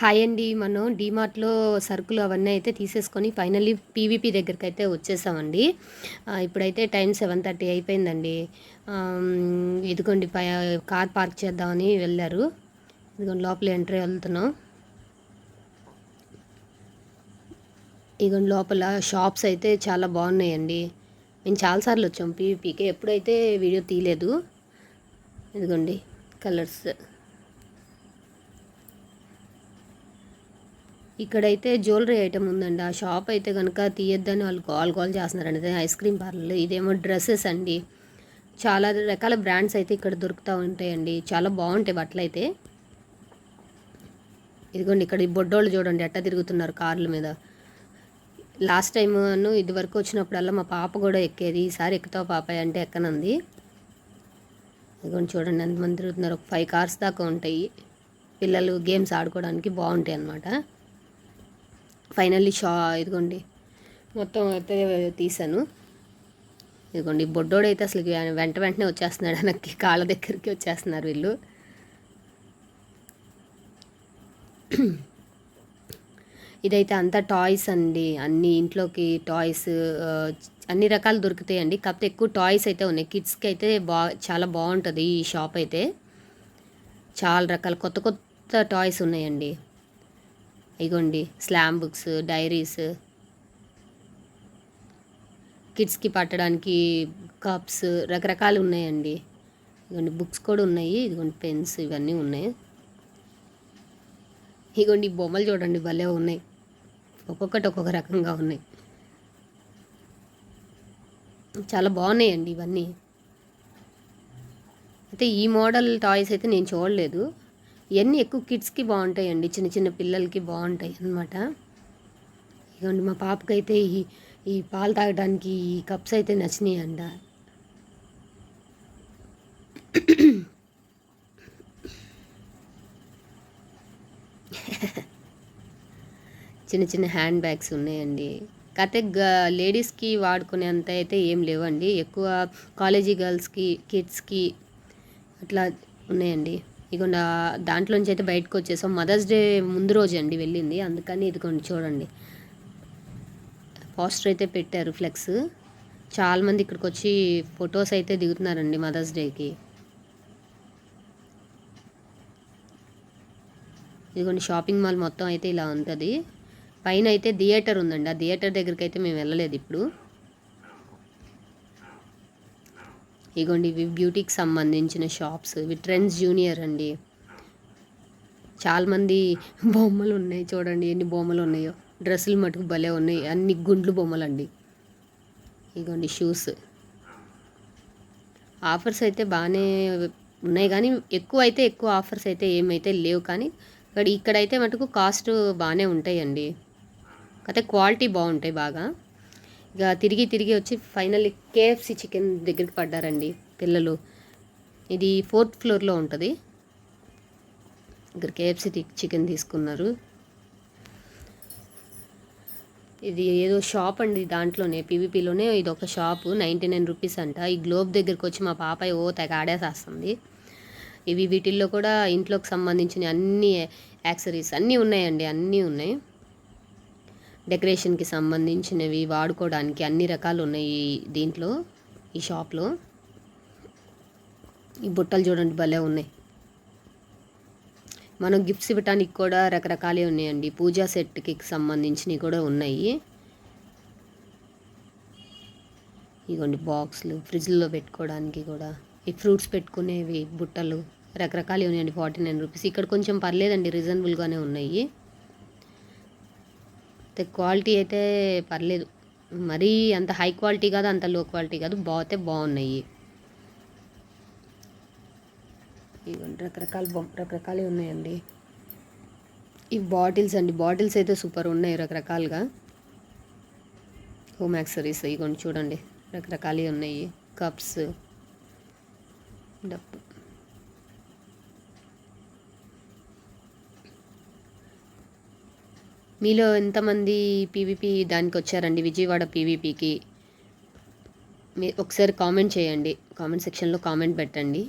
Hi అండి మనం డీమార్ట్లో సరుకులు అవన్నీ అయితే తీసేసుకొని ఫైనల్లీ పీవీపీ దగ్గరికి అయితే వచ్చేసామండి. ఇప్పుడైతే టైం సెవెన్ థర్టీ అయిపోయిందండి. ఇదిగోండి పై కార్ పార్క్ చేద్దామని వెళ్ళారు. ఇదిగోండి లోపల ఎంట్రీ వెళ్తున్నాం. ఇదిగోండి లోపల షాప్స్ అయితే చాలా బాగున్నాయండి. మేము చాలాసార్లు వచ్చాం పీవీపీకి ఎప్పుడైతే వీడియో తీయలేదు. ఇదిగోండి కలర్స్. ఇక్కడైతే జ్యువెలరీ ఐటమ్ ఉందండి. ఆ షాప్ అయితే కనుక తీయొద్దని వాళ్ళు కాల్ కాల్ చేస్తున్నారండి. అదే ఐస్ క్రీమ్ పార్లర్ ఇదేమో డ్రెస్సెస్ అండి. చాలా రకాల బ్రాండ్స్ అయితే ఇక్కడ దొరుకుతూ ఉంటాయండి. చాలా బాగుంటాయి బట్టలు అయితే ఇదిగోండి ఇక్కడ ఈ బొడ్డోళ్ళు చూడండి ఎట్ట తిరుగుతున్నారు కార్ల మీద. లాస్ట్ టైం ఇది వరకు వచ్చినప్పుడల్లా మా పాప కూడా ఎక్కేది. ఈసారి ఎక్కుతావు పాప అంటే ఎక్కనంది. ఇదిగోండి చూడండి ఎంతమంది తిరుగుతున్నారు. ఒక ఫైవ్ కార్స్ దాకా ఉంటాయి. పిల్లలు గేమ్స్ ఆడుకోవడానికి బాగుంటాయి అన్నమాట ఫైనల్లీ షా ఇదిగోండి. మొత్తం అయితే తీసాను. ఇదిగోండి బొడ్డోడైతే అసలు వెంట వెంటనే వచ్చేస్తున్నాడు. నాకు కాళ్ళ దగ్గరికి వచ్చేస్తున్నారు వీళ్ళు. ఇదైతే అంతా టాయ్స్ అండి. అన్ని ఇంట్లోకి టాయ్స్ అన్ని రకాలు దొరుకుతాయండి. కాకపోతే ఎక్కువ టాయ్స్ అయితే ఉన్నాయి. కిడ్స్కి అయితే బా చాలా బాగుంటుంది ఈ షాప్ అయితే. చాలా రకాల కొత్త కొత్త టాయ్స్ ఉన్నాయండి. ఇగోండి స్లామ్ బుక్స్ డైరీస్. కిడ్స్కి పట్టడానికి కప్స్ రకరకాలు ఉన్నాయండి. ఇదిగోండి బుక్స్ కూడా ఉన్నాయి. ఇదిగోండి పెన్స్ ఇవన్నీ ఉన్నాయి. ఇదిగోండి ఈ బొమ్మలు చూడండి భలే ఉన్నాయి. ఒక్కొక్కటి ఒక్కొక్క రకంగా ఉన్నాయి. చాలా బాగున్నాయండి ఇవన్నీ. అయితే ఈ మోడల్ టాయ్స్ అయితే నేను చూడలేదు. ఇవన్నీ ఎక్కువ కిడ్స్కి బాగుంటాయండి. చిన్న చిన్న పిల్లలకి బాగుంటాయి అన్నమాట. ఇదిగోండి మా పాపకైతే ఈ ఈ పాలు తాగడానికి ఈ కప్స్ అయితే నచ్చినాయి అంట చిన్న చిన్న హ్యాండ్ బ్యాగ్స్ ఉన్నాయండి. కాకపోతే గ లేడీస్కి వాడుకునేంత అయితే ఏం లేవండి. ఎక్కువ కాలేజీ గర్ల్స్కి కిడ్స్కి అట్లా ఉన్నాయండి. ఇక దాంట్లోంచి అయితే బయటకు వచ్చేసాం. మదర్స్ డే ముందు రోజు అండి వెళ్ళింది. అందుకని ఇదిగోండి చూడండి. పోస్టర్ అయితే పెట్టారు ఫ్లెక్స్ చాలామంది ఇక్కడికి వచ్చి ఫొటోస్ అయితే దిగుతున్నారండి మదర్స్ డేకి. ఇదిగోండి షాపింగ్ మాల్ మొత్తం అయితే ఇలా ఉంటుంది. పైన అయితే థియేటర్ ఉందండి. ఆ థియేటర్ దగ్గరికి అయితే మేము వెళ్ళలేదు ఇప్పుడు. ఇగోండి ఇవి బ్యూటీకి సంబంధించిన షాప్స్ ఇవి ట్రెండ్స్ జూనియర్ అండి. చాలామంది బొమ్మలు ఉన్నాయి చూడండి ఎన్ని బొమ్మలు ఉన్నాయో. డ్రెస్సులు మటుకు భలే ఉన్నాయి. అన్ని గుండ్లు బొమ్మలు అండి ఇగోండి షూస్ ఆఫర్స్ అయితే బాగానే ఉన్నాయి కానీ ఎక్కువ అయితే ఎక్కువ ఆఫర్స్ అయితే ఏమైతే లేవు కానీ ఇక్కడ ఇక్కడైతే మటుకు కాస్ట్ బాగానే ఉంటాయండి. అయితే క్వాలిటీ బాగుంటాయి బాగా. ఇక తిరిగి తిరిగి వచ్చి ఫైనల్లీ కేఎఫ్సి చికెన్ దగ్గరికి పడ్డారండి పిల్లలు. ఇది ఫోర్త్ ఫ్లోర్లో ఉంటుంది. ఇక్కడ కేఎఫ్సి చికెన్ తీసుకున్నారు. ఇది ఏదో షాప్ అండి దాంట్లోనే పీవీపీలోనే ఇది ఒక షాపు నైంటీ నైన్ రూపీస్ అంట. ఈ గ్లోబ్ దగ్గరికి వచ్చి మా పాప ఓ తెగ ఆడేసేస్తుంది. ఇవి వీటిల్లో కూడా ఇంట్లోకి సంబంధించిన అన్ని యాక్సరీస్ అన్నీ ఉన్నాయండి అన్నీ ఉన్నాయి. డెకరేషన్కి సంబంధించినవి వాడుకోవడానికి అన్ని రకాలు ఉన్నాయి దీంట్లో ఈ షాప్లో. ఈ బుట్టలు చూడండి భలే ఉన్నాయి. మనం గిఫ్ట్స్ ఇవ్వటానికి కూడా రకరకాలే ఉన్నాయండి. పూజా సెట్కి సంబంధించినవి కూడా ఉన్నాయి. ఇగోండి బాక్స్లు ఫ్రిడ్జ్లో పెట్టుకోవడానికి కూడా. ఈ ఫ్రూట్స్ పెట్టుకునేవి బుట్టలు రకరకాలు ఉన్నాయండి ఫార్టీ నైన్ రూపీస్. ఇక్కడ కొంచెం పర్లేదండి రీజనబుల్గానే ఉన్నాయి. క్వాలిటీ అయితే పర్లేదు. మరీ అంత హై క్వాలిటీ కాదు అంత లో క్వాలిటీ కాదు. బాగుతే బాగున్నాయి ఇవ్వండి రకరకాల బొమ్మ రకరకాలే ఉన్నాయండి. ఈ బాటిల్స్ అండి. బాటిల్స్ అయితే సూపర్ ఉన్నాయి రకరకాలుగా. హోమ్ యాక్సరీస్ ఇవ్వండి చూడండి. రకరకాలే ఉన్నాయి. కప్స్. డప్పు మీలో ఎంతమంది పీవీపీ దానికి వచ్చారండి విజయవాడ పీవీపీకి మీ ఒకసారి కామెంట్ చేయండి. కామెంట్ సెక్షన్లో కామెంట్ పెట్టండి.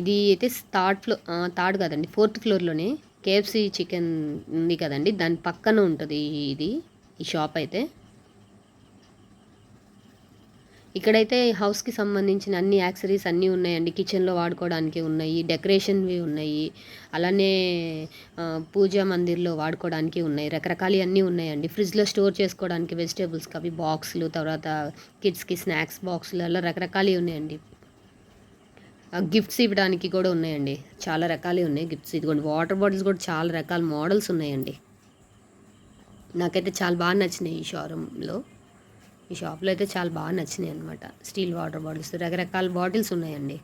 ఇది అయితే థర్డ్ ఫ్లో థర్డ్ కాదండి. ఫోర్త్ ఫ్లోర్లోనే కేఎఫ్సి చికెన్ ఉంది కదండి. దాని పక్కన ఉంటుంది ఇది ఈ షాప్ అయితే. ఇక్కడైతే హౌస్కి సంబంధించిన అన్ని యాక్సరీస్ అన్నీ ఉన్నాయండి. కిచెన్లో వాడుకోవడానికి ఉన్నాయి. డెకరేషన్వి ఉన్నాయి. అలానే పూజా మందిర్లో వాడుకోవడానికి ఉన్నాయి. రకరకాలు అన్నీ ఉన్నాయండి. ఫ్రిడ్జ్లో స్టోర్ చేసుకోవడానికి వెజిటేబుల్స్కి అవి బాక్సులు తర్వాత కిడ్స్కి స్నాక్స్ బాక్సులు అలా రకరకాలు ఉన్నాయండి. గిఫ్ట్స్ ఇవ్వడానికి కూడా ఉన్నాయండి. చాలా రకాలే ఉన్నాయి గిఫ్ట్స్. ఇదిగోండి వాటర్ బాటిల్స్ కూడా చాలా రకాల మోడల్స్ ఉన్నాయండి. నాకైతే చాలా బాగా నచ్చినాయి ఈ షోరూంలో. ఈ షాప్లో అయితే చాలా బాగా నచ్చినాయి అనమాట స్టీల్ వాటర్ బాటిల్స్ రకరకాల బాటిల్స్ ఉన్నాయండి.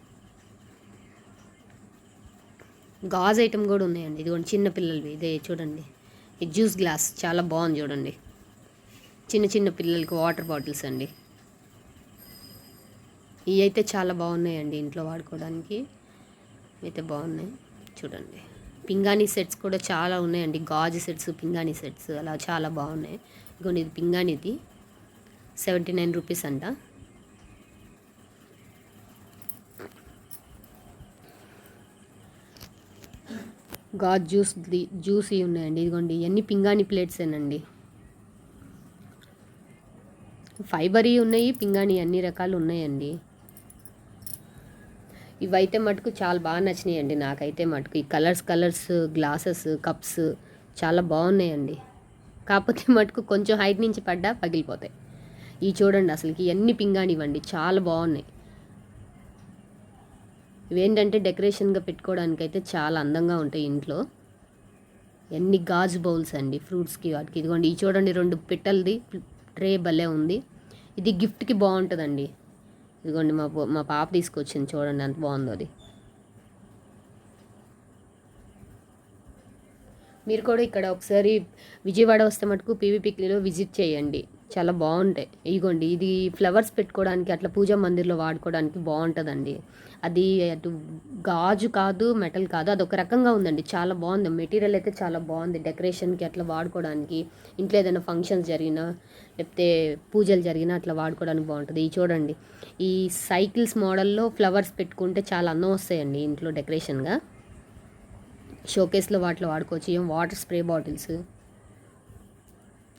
గాజ్ ఐటమ్ కూడా ఉన్నాయండి. ఇదిగోండి చిన్న పిల్లలవి. ఇదే చూడండి. ఈ జ్యూస్ గ్లాస్ చాలా బాగుంది చూడండి. చిన్న చిన్న పిల్లలకి వాటర్ బాటిల్స్ అండి. ఇవి అయితే చాలా బాగున్నాయండి ఇంట్లో వాడుకోవడానికి. అయితే బాగున్నాయి. చూడండి. పింగాణీ సెట్స్ కూడా చాలా ఉన్నాయండి. గాజు సెట్స్ పింగాణీ సెట్స్ అలా చాలా బాగున్నాయి. ఇదిగోండి ఇది పింగాణిది. సెవెంటీ నైన్ రూపీస్ అంట. గాజ్ జ్యూస్ జ్యూస్ ఇవి ఉన్నాయండి. ఇదిగోండి ఇవన్నీ పింగాణి ప్లేట్సేనండి ఫైబర్ ఉన్నాయి పింగాణి అన్ని రకాలు ఉన్నాయండి. ఇవైతే మటుకు చాలా బాగా నచ్చినాయండి నాకైతే మటుకు. ఈ కలర్స్ కలర్స్ గ్లాసెస్ కప్స్ చాలా బాగున్నాయండి. కాకపోతే మటుకు కొంచెం హైట్ నుంచి పడ్డా పగిలిపోతాయి. ఈ చూడండి అసలుకి ఇవన్నీ పింగాణి ఇవ్వండి చాలా బాగున్నాయి. ఇవేంటంటే డెకరేషన్గా పెట్టుకోవడానికి అయితే చాలా అందంగా ఉంటాయి ఇంట్లో. ఎన్ని గాజు బౌల్స్ అండి ఫ్రూట్స్కి వాటికి. ఇదిగోండి ఈ చూడండి రెండు పిట్టలది ట్రే భలే ఉంది. ఇది గిఫ్ట్కి బాగుంటుందండి. ఇదిగోండి మా మా పాప తీసుకొచ్చింది చూడండి అంత బాగుందో అది. మీరు కూడా ఇక్కడ ఒకసారి విజయవాడ వస్తే మటుకు పీవీపీక్లీలో విజిట్ చేయండి. చాలా బాగుంటాయి. ఇదిగోండి ఇది ఫ్లవర్స్ పెట్టుకోవడానికి అట్లా పూజా మందిర్లో వాడుకోవడానికి బాగుంటుందండి. అది అటు గాజు కాదు మెటల్ కాదు అది ఒక రకంగా ఉందండి. చాలా బాగుంది. మెటీరియల్ అయితే చాలా బాగుంది. డెకరేషన్కి అట్లా వాడుకోవడానికి ఇంట్లో ఏదైనా ఫంక్షన్స్ జరిగినా లేకపోతే పూజలు జరిగినా అట్లా వాడుకోవడానికి బాగుంటుంది. ఇది చూడండి. ఈ సైకిల్స్ మోడల్లో ఫ్లవర్స్ పెట్టుకుంటే చాలా అందం వస్తాయండి ఇంట్లో డెకరేషన్గా. షోకేస్లో వాటిలో వాడుకోవచ్చు. ఏం వాటర్ స్ప్రే బాటిల్స్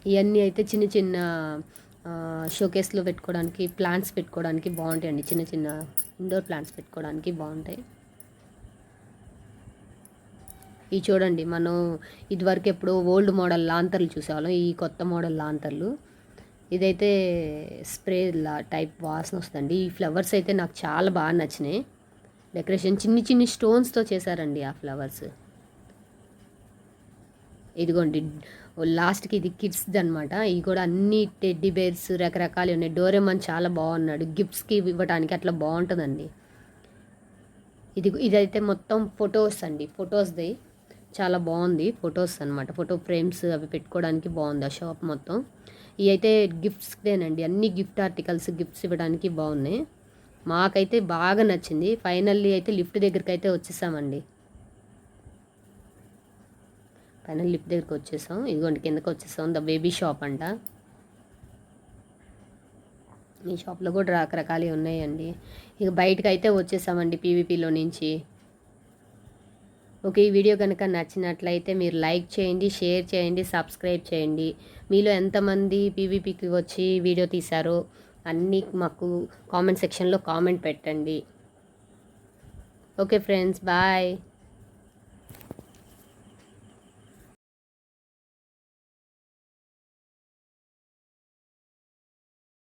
ఇవన్నీ అయితే చిన్న చిన్న షోకేస్లో పెట్టుకోవడానికి ప్లాంట్స్ పెట్టుకోవడానికి బాగుంటాయండి. చిన్న చిన్న ఇండోర్ ప్లాంట్స్ పెట్టుకోవడానికి బాగుంటాయి. ఇవి చూడండి మనం ఇదివరకు ఎప్పుడో ఓల్డ్ మోడల్ లాంతర్లు చూసేవాళ్ళం. ఈ కొత్త మోడల్ లాంతర్లు ఇదైతే స్ప్రే లా టైప్ వాసన వస్తుందండి. ఈ ఫ్లవర్స్ అయితే నాకు చాలా బాగా నచ్చినాయి. డెకరేషన్ చిన్ని చిన్ని స్టోన్స్తో చేశారండి ఆ ఫ్లవర్స్ ఇదిగోండి లాస్ట్కి ఇది కిడ్స్ది అనమాట ఇవి కూడా అన్ని టెడ్డీ బేర్స్ రకరకాలు ఉన్నాయి. డోరేమాన్ చాలా బాగున్నాడు. గిఫ్ట్స్కి ఇవ్వడానికి అట్లా బాగుంటుందండి. ఇది ఇదైతే మొత్తం ఫొటోస్ అండి. ఫొటోస్ది చాలా బాగుంది ఫొటోస్ అనమాట ఫోటో ఫ్రేమ్స్ అవి పెట్టుకోవడానికి బాగుంది ఆ షాప్ మొత్తం. ఇవి అయితే గిఫ్ట్స్దేనండి. అన్ని గిఫ్ట్ ఆర్టికల్స్ గిఫ్ట్స్ ఇవ్వడానికి బాగున్నాయి. మాకైతే బాగా నచ్చింది. ఫైనల్లీ అయితే లిఫ్ట్ దగ్గరికి అయితే వచ్చేసామండి. పైన లిఫ్ట్ దగ్గరికి వచ్చేసాం. ఇదిగోండి కిందకి వచ్చేసాం. ద బేబీ షాప్ అంట. ఈ షాప్లో కూడా రకరకాలు ఉన్నాయండి. ఇక బయటకు అయితే వచ్చేసామండి పీవీపీలో నుంచి. ఓకే ఈ వీడియో కనుక నచ్చినట్లయితే మీరు లైక్ చేయండి షేర్ చేయండి సబ్స్క్రైబ్ చేయండి. మీలో ఎంతమంది పీవీపీకి వచ్చి వీడియో తీశారో అన్నీ మాకు కామెంట్ సెక్షన్లో కామెంట్ పెట్టండి. Okay friends bye.